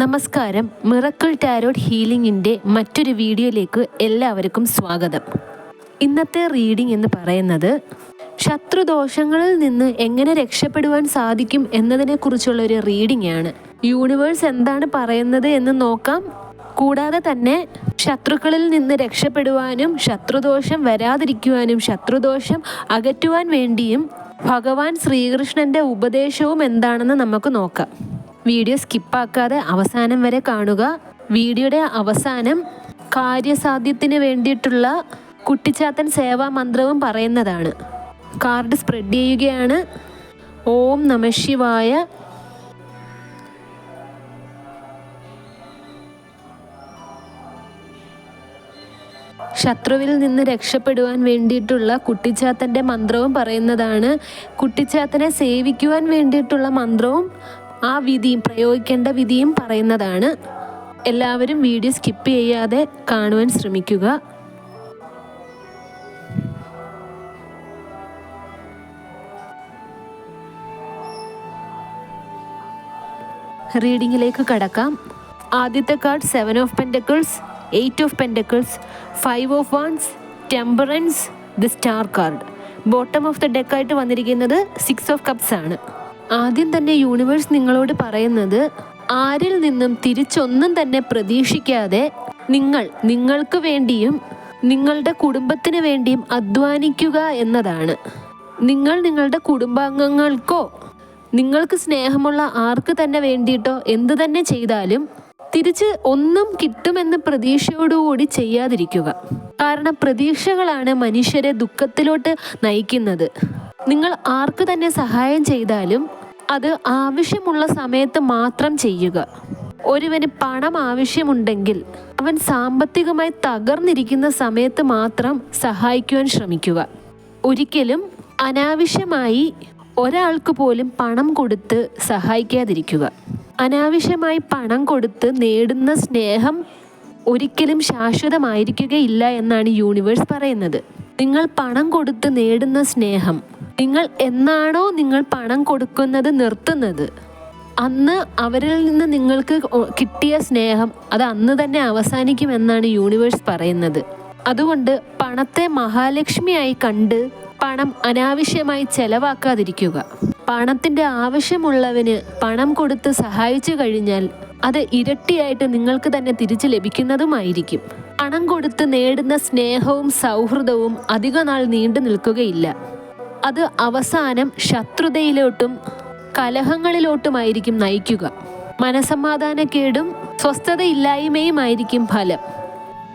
നമസ്കാരം. Miracle tarot ഹീലിംഗിന്റെ മറ്റൊരു വീഡിയോയിലേക്ക് എല്ലാവർക്കും സ്വാഗതം. ഇന്നത്തെ റീഡിംഗ് എന്ന് പറയുന്നത് ശത്രുദോഷങ്ങളിൽ നിന്ന് എങ്ങനെ രക്ഷപ്പെടുവാൻ സാധിക്കും എന്നതിനെക്കുറിച്ചുള്ള ഒരു റീഡിംഗ് ആണ് യൂണിവേഴ്സ് എന്താണ് പറയുന്നത് എന്ന് നോക്കാം. കൂടാതെ തന്നെ ശത്രുക്കളിൽ നിന്ന് രക്ഷപ്പെടുവാനും ശത്രുദോഷം വരാതിരിക്കുവാനും ശത്രുദോഷം അകറ്റുവാൻ വേണ്ടിയും ഭഗവാൻ ശ്രീകൃഷ്ണന്റെ ഉപദേശവും എന്താണെന്ന് നമുക്ക് നോക്കാം. വീഡിയോ സ്കിപ്പാക്കാതെ അവസാനം വരെ കാണുക. വീഡിയോയുടെ അവസാനം കാര്യസാധ്യത്തിന് വേണ്ടിയിട്ടുള്ള കുട്ടിച്ചാത്തൻ സേവാ മന്ത്രവും പറയുന്നതാണ്. കാർഡ് സ്പ്രെഡ് ചെയ്യുകയാണ്. ഓം നമശിവായ ശത്രുവിൽ നിന്ന് രക്ഷപ്പെടുവാൻ വേണ്ടിയിട്ടുള്ള കുട്ടിച്ചാത്തന്റെ മന്ത്രവും പറയുന്നതാണ്. കുട്ടിച്ചാത്തനെ സേവിക്കുവാൻ വേണ്ടിയിട്ടുള്ള മന്ത്രവും ആ വിധിയും പ്രയോഗിക്കേണ്ട വിധിയും പറയുന്നതാണ്. എല്ലാവരും വീഡിയോ സ്കിപ്പ് ചെയ്യാതെ കാണുവാൻ ശ്രമിക്കുക. റീഡിങ്ങിലേക്ക് കടക്കാം. ആദ്യത്തെ card seven of pentacles eight of pentacles five of wands temperance the star card bottom of the ഡെക്കായിട്ട് വന്നിരിക്കുന്നത് സിക്സ് ഓഫ് കപ്സ് ആണ്. ആദ്യം തന്നെ യൂണിവേഴ്സ് നിങ്ങളോട് പറയുന്നത് ആരിൽ നിന്നും തിരിച്ചൊന്നും തന്നെ പ്രതീക്ഷിക്കാതെ നിങ്ങൾ നിങ്ങൾക്ക് വേണ്ടിയും നിങ്ങളുടെ കുടുംബത്തിന് വേണ്ടിയും അധ്വാനിക്കുക എന്നതാണ്. നിങ്ങൾ നിങ്ങളുടെ കുടുംബാംഗങ്ങൾക്കോ നിങ്ങൾക്ക് സ്നേഹമുള്ള ആർക്ക് തന്നെ വേണ്ടിയിട്ടോ എന്തു തന്നെ ചെയ്താലും തിരിച്ച് ഒന്നും കിട്ടുമെന്ന് പ്രതീക്ഷയോടുകൂടി ചെയ്യാതിരിക്കുക. കാരണം പ്രതീക്ഷകളാണ് മനുഷ്യരെ ദുഃഖത്തിലോട്ട് നയിക്കുന്നത്. നിങ്ങൾ ആർക്ക് തന്നെ സഹായം ചെയ്താലും അത് ആവശ്യമുള്ള സമയത്ത് മാത്രം ചെയ്യുക. ഒരുവന് പണം ആവശ്യമുണ്ടെങ്കിൽ അവൻ സാമ്പത്തികമായി തകർന്നിരിക്കുന്ന സമയത്ത് മാത്രം സഹായിക്കുവാൻ ശ്രമിക്കുക. ഒരിക്കലും അനാവശ്യമായി ഒരാൾക്ക് പോലും പണം കൊടുത്ത് സഹായിക്കാതിരിക്കുക. അനാവശ്യമായി പണം കൊടുത്ത് നേടുന്ന സ്നേഹം ഒരിക്കലും ശാശ്വതമായിരിക്കുകയില്ല എന്നാണ് യൂണിവേഴ്സ് പറയുന്നത്. നിങ്ങൾ പണം കൊടുത്ത് നേടുന്ന സ്നേഹം നിങ്ങൾ എന്നാണോ നിങ്ങൾ പണം കൊടുക്കുന്നത് നിർത്തുന്നത് അന്ന് അവരിൽ നിന്ന് നിങ്ങൾക്ക് കിട്ടിയ സ്നേഹം അത് അന്ന് തന്നെ അവസാനിക്കുമെന്നാണ് യൂണിവേഴ്സ് പറയുന്നത്. അതുകൊണ്ട് പണത്തെ മഹാലക്ഷ്മിയായി കണ്ട് പണം അനാവശ്യമായി ചെലവാക്കാതിരിക്കുക. പണത്തിന്റെ ആവശ്യമുള്ളവന് പണം കൊടുത്ത് സഹായിച്ചു കഴിഞ്ഞാൽ അത് ഇരട്ടിയായിട്ട് നിങ്ങൾക്ക് തന്നെ തിരിച്ചു ലഭിക്കുന്നതുമായിരിക്കും. പണം കൊടുത്ത് നേടുന്ന സ്നേഹവും സൗഹൃദവും അധികനാൾ നീണ്ടു നിൽക്കുകയില്ല. അത് അവസാനം ശത്രുതയിലോട്ടും കലഹങ്ങളിലോട്ടുമായിരിക്കും നയിക്കുക. മനസമാധാനക്കേടും സ്വസ്ഥതയില്ലായ്മയുമായിരിക്കും ഫലം.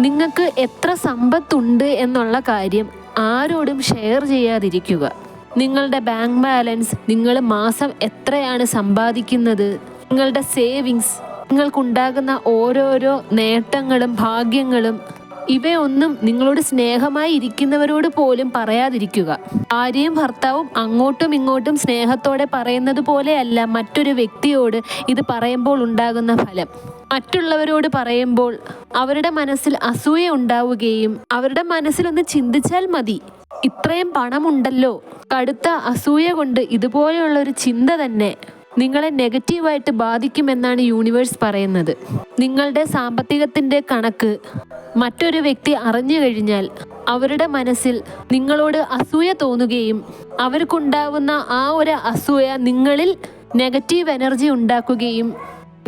നിങ്ങൾക്ക് എത്ര സമ്പത്തുണ്ട് എന്നുള്ള കാര്യം ആരോടും ഷെയർ ചെയ്യാതിരിക്കുക. നിങ്ങളുടെ ബാങ്ക് ബാലൻസ് നിങ്ങൾ മാസം എത്രയാണ് സമ്പാദിക്കുന്നത്? നിങ്ങളുടെ സേവിങ്സ് നിങ്ങൾക്കുണ്ടാകുന്ന ഓരോരോ നേട്ടങ്ങളും ഭാഗ്യങ്ങളും ഇവയൊന്നും നിങ്ങളോട് സ്നേഹമായി ഇരിക്കുന്നവരോട് പോലും പറയാതിരിക്കുക. ഭാര്യയും ഭർത്താവും അങ്ങോട്ടും ഇങ്ങോട്ടും സ്നേഹത്തോടെ പറയുന്നത് പോലെയല്ല മറ്റൊരു വ്യക്തിയോട് ഇത് പറയുമ്പോൾ ഉണ്ടാകുന്ന ഫലം. മറ്റുള്ളവരോട് പറയുമ്പോൾ അവരുടെ മനസ്സിൽ അസൂയ ഉണ്ടാവുകയും അവരുടെ മനസ്സിലൊന്ന് ചിന്തിച്ചാൽ മതി. ഇത്രയും പണമുണ്ടല്ലോ. കടുത്ത അസൂയ കൊണ്ട് ഇതുപോലെയുള്ള ഒരു ചിന്ത തന്നെ നിങ്ങളെ നെഗറ്റീവായിട്ട് ബാധിക്കുമെന്നാണ് യൂണിവേഴ്സ് പറയുന്നത്. നിങ്ങളുടെ സാമ്പത്തികത്തിന്റെ കണക്ക് മറ്റൊരു വ്യക്തി അറിഞ്ഞു കഴിഞ്ഞാൽ അവരുടെ മനസ്സിൽ നിങ്ങളോട് അസൂയ തോന്നുകയും അവർക്കുണ്ടാവുന്ന ആ ഒരു അസൂയ നിങ്ങളിൽ നെഗറ്റീവ് എനർജി ഉണ്ടാക്കുകയും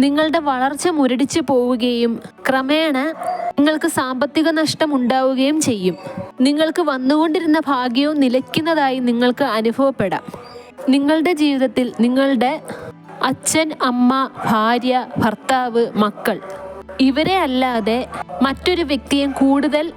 നിങ്ങളുടെ വളർച്ച മുരടിച്ചു പോവുകയും ക്രമേണ നിങ്ങൾക്ക് സാമ്പത്തിക നഷ്ടം ഉണ്ടാവുകയും ചെയ്യും. നിങ്ങൾക്ക് വന്നുകൊണ്ടിരുന്ന ഭാഗ്യവും നിലയ്ക്കുന്നതായി നിങ്ങൾക്ക് അനുഭവപ്പെടാം. നിങ്ങളുടെ ജീവിതത്തിൽ നിങ്ങളുടെ അച്ഛൻ അമ്മ ഭാര്യ ഭർത്താവ് മക്കൾ ഇവരെ അല്ലാതെ മറ്റൊരു വ്യക്തിയെ കൂടുതൽ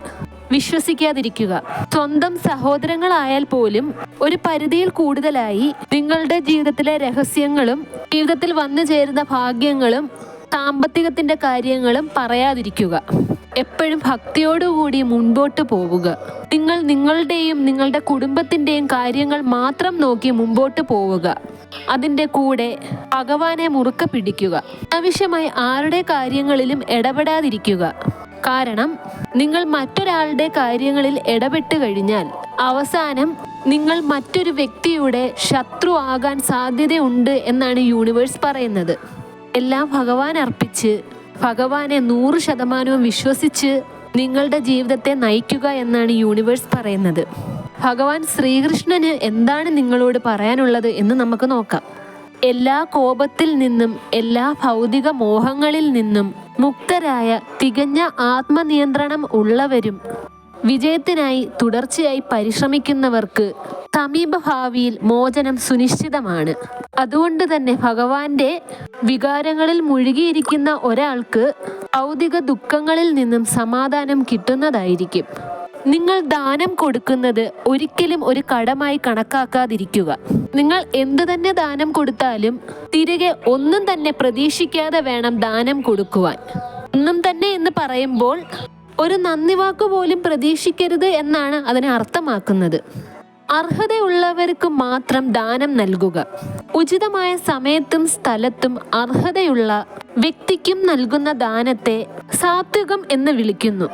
വിശ്വസിക്കാതിരിക്കുക. സ്വന്തം സഹോദരങ്ങളായാൽ പോലും ഒരു പരിധിയിൽ കൂടുതലായി നിങ്ങളുടെ ജീവിതത്തിലെ രഹസ്യങ്ങളും ജീവിതത്തിൽ വന്നു ചേരുന്ന ഭാഗ്യങ്ങളും സാമ്പത്തികത്തിന്റെ കാര്യങ്ങളും പറയാതിരിക്കുക. എപ്പോഴും ഭക്തിയോടുകൂടി മുൻപോട്ട് പോവുക. നിങ്ങൾ നിങ്ങളുടെയും നിങ്ങളുടെ കുടുംബത്തിന്റെയും കാര്യങ്ങൾ മാത്രം നോക്കി മുമ്പോട്ട് പോവുക. അതിന്റെ കൂടെ ഭഗവാനെ മുറുക്ക പിടിക്കുക. ആവശ്യമായി ആരുടെ കാര്യങ്ങളിലും ഇടപെടാതിരിക്കുക. കാരണം നിങ്ങൾ മറ്റൊരാളുടെ കാര്യങ്ങളിൽ ഇടപെട്ട് കഴിഞ്ഞാൽ അവസാനം നിങ്ങൾ മറ്റൊരു വ്യക്തിയുടെ ശത്രു ആകാൻ സാധ്യതയുണ്ട് എന്നാണ് യൂണിവേഴ്സ് പറയുന്നത്. എല്ലാം ഭഗവാൻ അർപ്പിച്ച് ഭഗവാനെ നൂറ് ശതമാനവും വിശ്വസിച്ച് നിങ്ങളുടെ ജീവിതത്തെ നയിക്കുക എന്നാണ് യൂണിവേഴ്സ് പറയുന്നത്. ഭഗവാൻ ശ്രീകൃഷ്ണന് എന്താണ് നിങ്ങളോട് പറയാനുള്ളത് എന്ന് നമുക്ക് നോക്കാം. എല്ലാ കോപത്തിൽ നിന്നും എല്ലാ ഭൗതിക മോഹങ്ങളിൽ നിന്നും മുക്തരായ തികഞ്ഞ ആത്മനിയന്ത്രണം ഉള്ളവരും വിജയത്തിനായി തുടർച്ചയായി പരിശ്രമിക്കുന്നവർക്ക് സമീപഭാവിയിൽ മോചനം സുനിശ്ചിതമാണ്. അതുകൊണ്ട് തന്നെ ഭഗവാന്റെ വികാരങ്ങളിൽ മുഴുകിയിരിക്കുന്ന ഒരാൾക്ക് ഭൗതിക ദുഃഖങ്ങളിൽ നിന്നും സമാധാനം കിട്ടുന്നതായിരിക്കും. നിങ്ങൾ ദാനം കൊടുക്കുന്നത് ഒരിക്കലും ഒരു കടമായി കണക്കാക്കാതിരിക്കുക. നിങ്ങൾ എന്തു തന്നെ ദാനം കൊടുത്താലും തിരികെ ഒന്നും തന്നെ പ്രതീക്ഷിക്കാതെ വേണം ദാനം കൊടുക്കുവാൻ. ഒന്നും തന്നെ എന്ന് പറയുമ്പോൾ ഒരു നന്ദി വാക്ക് പോലും പ്രതീക്ഷിക്കരുത് എന്നാണ് അതിനെ അർത്ഥമാക്കുന്നത്. അർഹതയുള്ളവർക്ക് മാത്രം ദാനം നൽകുക. ഉചിതമായ സമയത്തും സ്ഥലത്തും അർഹതയുള്ള വ്യക്തിക്കും നൽകുന്ന ദാനത്തെ സാത്വികം എന്ന് വിളിക്കുന്നു.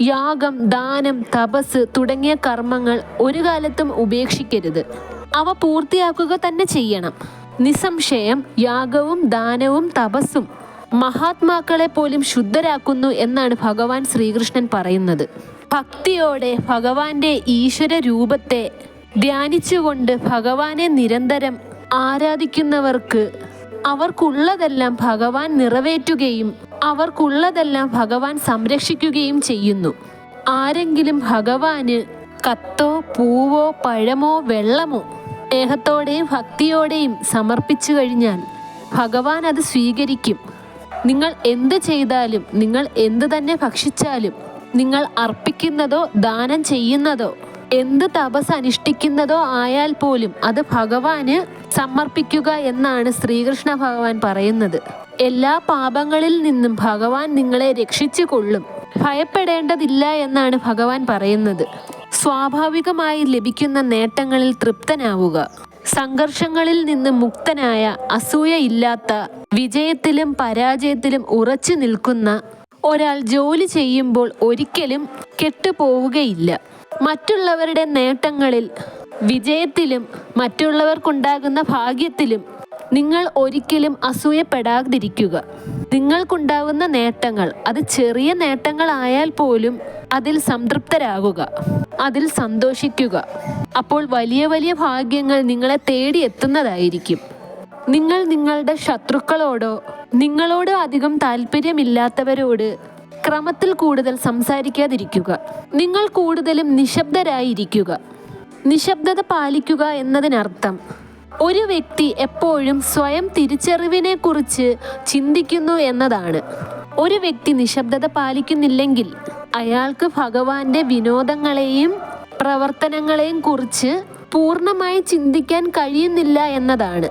യാഗം ദാനം തപസ് തുടങ്ങിയ കർമ്മങ്ങൾ ഒരു കാലത്തും ഉപേക്ഷിക്കരുത്. അവ പൂർത്തിയാക്കുക തന്നെ ചെയ്യണം. നിസ്സംശയം യാഗവും ദാനവും തപസ്സും മഹാത്മാക്കളെ പോലും ശുദ്ധരാക്കുന്നു എന്നാണ് ഭഗവാൻ ശ്രീകൃഷ്ണൻ പറയുന്നത്. ഭക്തിയോടെ ഭഗവാന്റെ ഈശ്വര രൂപത്തെ ധ്യാനിച്ചുകൊണ്ട് ഭഗവാനെ നിരന്തരം ആരാധിക്കുന്നവർക്ക് അവർക്കുള്ളതെല്ലാം ഭഗവാൻ നിറവേറ്റുകയും അവർക്കുള്ളതെല്ലാം ഭഗവാൻ സംരക്ഷിക്കുകയും ചെയ്യുന്നു. ആരെങ്കിലും ഭഗവാന് കത്തോ പൂവോ പഴമോ വെള്ളമോ സ്നേഹത്തോടെയും ഭക്തിയോടെയും സമർപ്പിച്ചു കഴിഞ്ഞാൽ ഭഗവാൻ അത് സ്വീകരിക്കും. നിങ്ങൾ എന്ത് ചെയ്താലും നിങ്ങൾ എന്ത് തന്നെ ഭക്ഷിച്ചാലും നിങ്ങൾ അർപ്പിക്കുന്നതോ ദാനം ചെയ്യുന്നതോ എന്ത് തപസ് അനുഷ്ഠിക്കുന്നതോ ആയാൽ പോലും അത് ഭഗവാന് സമർപ്പിക്കുക എന്നാണ് ശ്രീകൃഷ്ണ ഭഗവാൻ പറയുന്നത്. എല്ലാ പാപങ്ങളിൽ നിന്നും ഭഗവാൻ നിങ്ങളെ രക്ഷിച്ചു കൊള്ളും. ഭയപ്പെടേണ്ടതില്ല എന്നാണ് ഭഗവാൻ പറയുന്നത്. സ്വാഭാവികമായി ലഭിക്കുന്ന നേട്ടങ്ങളിൽ തൃപ്തനാവുക. സംഘർഷങ്ങളിൽ നിന്ന് മുക്തനായ അസൂയയില്ലാത്ത വിജയത്തിലും പരാജയത്തിലും ഉറച്ചു നിൽക്കുന്ന ഒരാൾ ജോലി ചെയ്യുമ്പോൾ ഒരിക്കലും കെട്ടുപോവുകയില്ല. മറ്റുള്ളവരുടെ നേട്ടങ്ങളിൽ വിജയത്തിലും മറ്റുള്ളവർക്കുണ്ടാകുന്ന ഭാഗ്യത്തിലും നിങ്ങൾ ഒരിക്കലും അസൂയപ്പെടാതിരിക്കുക. നിങ്ങൾക്കുണ്ടാകുന്ന നേട്ടങ്ങൾ അത് ചെറിയ നേട്ടങ്ങളായാൽ പോലും അതിൽ സംതൃപ്തരാകുക അതിൽ സന്തോഷിക്കുക. അപ്പോൾ വലിയ വലിയ ഭാഗ്യങ്ങൾ നിങ്ങളെ തേടി എത്തുന്നതായിരിക്കും. നിങ്ങൾ നിങ്ങളുടെ ശത്രുക്കളോടോ നിങ്ങളോട് അധികം താല്പര്യമില്ലാത്തവരോട് ക്രമത്തിൽ കൂടുതൽ സംസാരിക്കാതിരിക്കുക. നിങ്ങൾ കൂടുതലും നിശബ്ദരായിരിക്കുക. നിശബ്ദത പാലിക്കുക എന്നതിനർത്ഥം. ഒരു വ്യക്തി എപ്പോഴും സ്വയം തിരിച്ചറിവിനെ കുറിച്ച് ചിന്തിക്കുന്നു എന്നതാണ്. ഒരു വ്യക്തി നിശബ്ദത പാലിക്കുന്നില്ലെങ്കിൽ അയാൾക്ക് ഭഗവാന്റെ വിനോദങ്ങളെയും പ്രവർത്തനങ്ങളെയും കുറിച്ച് പൂർണമായി ചിന്തിക്കാൻ കഴിയുന്നില്ല എന്നതാണ്.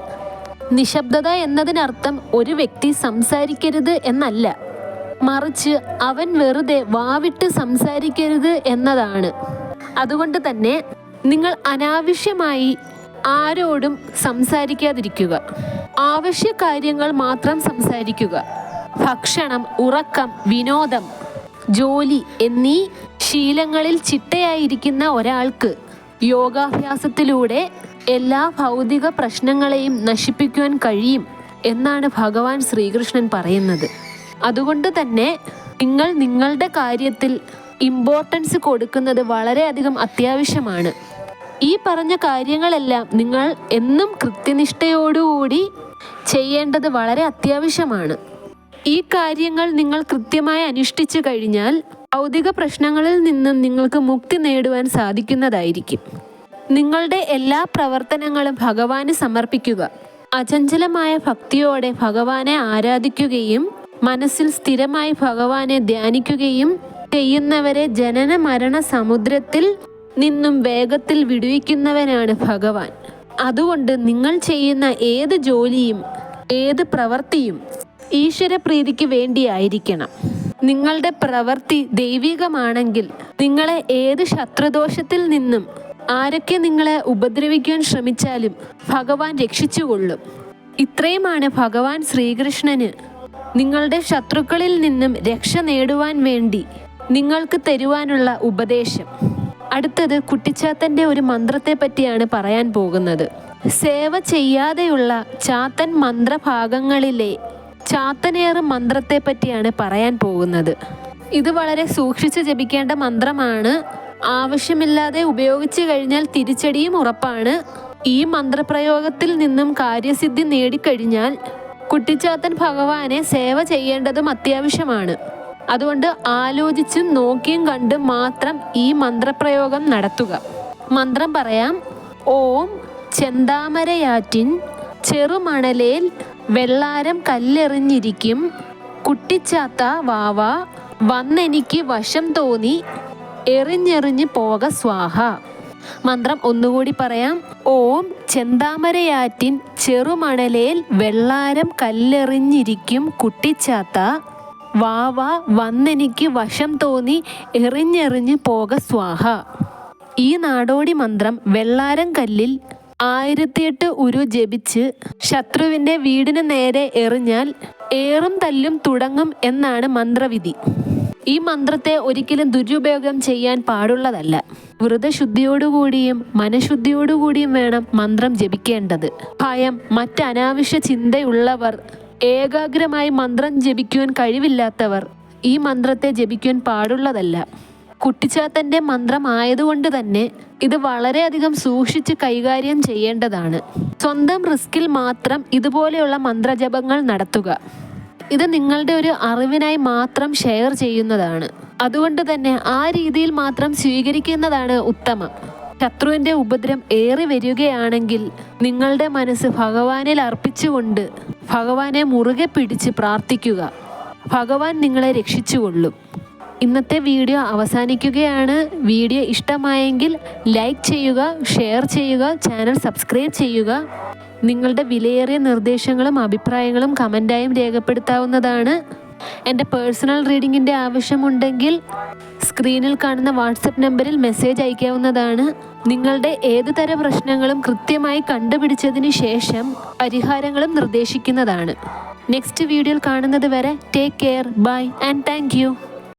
നിശബ്ദത എന്നതിനർത്ഥം ഒരു വ്യക്തി സംസാരിക്കരുത് എന്നല്ല. മറിച്ച് അവൻ വെറുതെ വാവിട്ട് സംസാരിക്കരുത് എന്നതാണ്. അതുകൊണ്ട് തന്നെ നിങ്ങൾ അനാവശ്യമായി ആരോടും സംസാരിക്കാതിരിക്കുക. ആവശ്യ കാര്യങ്ങൾ മാത്രം സംസാരിക്കുക. ഭക്ഷണം ഉറക്കം വിനോദം ജോലി എന്നീ ശീലങ്ങളിൽ ചിട്ടയായിരിക്കുന്ന ഒരാൾക്ക് യോഗാഭ്യാസത്തിലൂടെ എല്ലാ ഭൗതിക പ്രശ്നങ്ങളെയും നശിപ്പിക്കുവാൻ കഴിയും എന്നാണ് ഭഗവാൻ ശ്രീകൃഷ്ണൻ പറയുന്നത്. അതുകൊണ്ട് തന്നെ നിങ്ങൾ നിങ്ങളുടെ കാര്യത്തിൽ ഇമ്പോർട്ടൻസ് കൊടുക്കുന്നത് വളരെയധികം അത്യാവശ്യമാണ്. ഈ പറഞ്ഞ കാര്യങ്ങളെല്ലാം നിങ്ങൾ എന്നും കൃത്യനിഷ്ഠയോടുകൂടി ചെയ്യേണ്ടത് വളരെ അത്യാവശ്യമാണ്. ഈ കാര്യങ്ങൾ നിങ്ങൾ കൃത്യമായി അനുഷ്ഠിച്ചു കഴിഞ്ഞാൽ ഭൗതിക പ്രശ്നങ്ങളിൽ നിന്നും നിങ്ങൾക്ക് മുക്തി നേടുവാൻ സാധിക്കുന്നതായിരിക്കും. നിങ്ങളുടെ എല്ലാ പ്രവർത്തനങ്ങളും ഭഗവാന് സമർപ്പിക്കുക. അചഞ്ചലമായ ഭക്തിയോടെ ഭഗവാനെ ആരാധിക്കുകയും മനസ്സിൽ സ്ഥിരമായി ഭഗവാനെ ധ്യാനിക്കുകയും ചെയ്യുന്നവരെ ജനന മരണ സമുദ്രത്തിൽ നിന്നും വേഗത്തിൽ വിടുവിക്കുന്നവനാണ് ഭഗവാൻ. അതുകൊണ്ട് നിങ്ങൾ ചെയ്യുന്ന ഏത് ജോലിയും ഏത് പ്രവൃത്തിയും ഈശ്വരപ്രീതിക്ക് വേണ്ടിയായിരിക്കണം നിങ്ങളുടെ പ്രവൃത്തി ദൈവികമാണെങ്കിൽ നിങ്ങളെ ഏത് ശത്രുദോഷത്തിൽ നിന്നും ആരൊക്കെ നിങ്ങളെ ഉപദ്രവിക്കാൻ ശ്രമിച്ചാലും ഭഗവാൻ രക്ഷിച്ചുകൊള്ളും. ഇത്രയുമാണ് ഭഗവാൻ ശ്രീകൃഷ്ണന് നിങ്ങളുടെ ശത്രുക്കളിൽ നിന്നും രക്ഷ നേടുവാൻ വേണ്ടി നിങ്ങൾക്ക് തരുവാനുള്ള ഉപദേശം. അടുത്തത് കുട്ടിച്ചാത്തന്റെ ഒരു മന്ത്രത്തെ പറ്റിയാണ് പറയാൻ പോകുന്നത്. സേവ ചെയ്യാതെയുള്ള ചാത്തൻ മന്ത്രഭാഗങ്ങളിലെ ചാത്തനേറ് മന്ത്രത്തെ പറ്റിയാണ് പറയാൻ പോകുന്നത്. ഇത് വളരെ സൂക്ഷിച്ച് ജപിക്കേണ്ട മന്ത്രമാണ്. ആവശ്യമില്ലാതെ ഉപയോഗിച്ചു കഴിഞ്ഞാൽ തിരിച്ചടിയും ഉറപ്പാണ്. ഈ മന്ത്രപ്രയോഗത്തിൽ നിന്നും കാര്യസിദ്ധി നേടിക്കഴിഞ്ഞാൽ കുട്ടിച്ചാത്തൻ ഭഗവാനെ സേവ ചെയ്യേണ്ടതും അത്യാവശ്യമാണ്. അതുകൊണ്ട് ആലോചിച്ചും നോക്കിയും കണ്ടും മാത്രം ഈ മന്ത്രപ്രയോഗം നടത്തുക. മന്ത്രം പറയാം ഓം ചെന്താമരയാറ്റിൻ ചെറുമണലേൽ വെള്ളാരം കല്ലെറിഞ്ഞിരിക്കും. കുട്ടിച്ചാത്ത വാവ വന്നെനിക്ക് വശം തോന്നി എറിഞ്ഞെറിഞ്ഞ് പോക സ്വാഹ. മന്ത്രം ഒന്നുകൂടി പറയാം. ഓം ചെന്താമരയാറ്റിൻ ചെറുമണലേൽ വെള്ളാരം കല്ലെറിഞ്ഞിരിക്കും കുട്ടിച്ചാത്ത. വാവ വന്നെനിക്ക് വശം തോന്നി എറിഞ്ഞെറിഞ്ഞ് പോക സ്വാഹ. ഈ നാടോടി മന്ത്രം വെള്ളാരം കല്ലിൽ ആയിരത്തിയെട്ട് ഉരു ജപിച്ച് ശത്രുവിന്റെ വീടിന് നേരെ എറിഞ്ഞാൽ ഏറും തല്ലും തുടങ്ങും എന്നാണ് മന്ത്രവിധി. ഈ മന്ത്രത്തെ ഒരിക്കലും ദുരുപയോഗം ചെയ്യാൻ പാടുള്ളതല്ല. വ്രതശുദ്ധിയോടുകൂടിയും മനഃശുദ്ധിയോടുകൂടിയും വേണം മന്ത്രം ജപിക്കേണ്ടത്. ഭയം മറ്റ് അനാവശ്യ ചിന്തയുള്ളവർ ഏകാഗ്രമായി മന്ത്രം ജപിക്കുവാൻ കഴിവില്ലാത്തവർ ഈ മന്ത്രത്തെ ജപിക്കുവാൻ പാടുള്ളതല്ല. കുട്ടിച്ചാത്തന്റെ മന്ത്രം ആയതുകൊണ്ട് തന്നെ ഇത് വളരെയധികം സൂക്ഷിച്ച് കൈകാര്യം ചെയ്യേണ്ടതാണ്. സ്വന്തം റിസ്കിൽ മാത്രം ഇതുപോലെയുള്ള മന്ത്രജപങ്ങൾ നടത്തുക. ഇത് നിങ്ങളുടെ ഒരു അറിവിനായി മാത്രം ഷെയർ ചെയ്യുന്നതാണ്. അതുകൊണ്ട് തന്നെ ആ രീതിയിൽ മാത്രം സ്വീകരിക്കുന്നതാണ് ഉത്തമം. ശത്രുവിന്റെ ഉപദ്രം ഏറി വരികയാണെങ്കിൽ നിങ്ങളുടെ മനസ്സ് ഭഗവാനിൽ അർപ്പിച്ചുകൊണ്ട് ഭഗവാനെ മുറുകെ പിടിച്ച് പ്രാർത്ഥിക്കുക. ഭഗവാൻ നിങ്ങളെ രക്ഷിച്ചുകൊള്ളും. ഇന്നത്തെ വീഡിയോ അവസാനിക്കുകയാണ്. വീഡിയോ ഇഷ്ടമായെങ്കിൽ ലൈക്ക് ചെയ്യുക ഷെയർ ചെയ്യുക ചാനൽ സബ്സ്ക്രൈബ് ചെയ്യുക. നിങ്ങളുടെ വിലയേറിയ നിർദ്ദേശങ്ങളും അഭിപ്രായങ്ങളും കമന്റായും രേഖപ്പെടുത്താവുന്നതാണ്. എന്റെ പേഴ്സണൽ റീഡിങ്ങിന്റെ ആവശ്യമുണ്ടെങ്കിൽ സ്ക്രീനിൽ കാണുന്ന വാട്സപ്പ് നമ്പറിൽ മെസ്സേജ് അയക്കാവുന്നതാണ്. നിങ്ങളുടെ ഏത് തര പ്രശ്നങ്ങളും കൃത്യമായി കണ്ടുപിടിച്ചതിന് ശേഷം പരിഹാരങ്ങളും നിർദ്ദേശിക്കുന്നതാണ്. നെക്സ്റ്റ് വീഡിയോയിൽ കാണുന്നത് വരെ take care bye and thank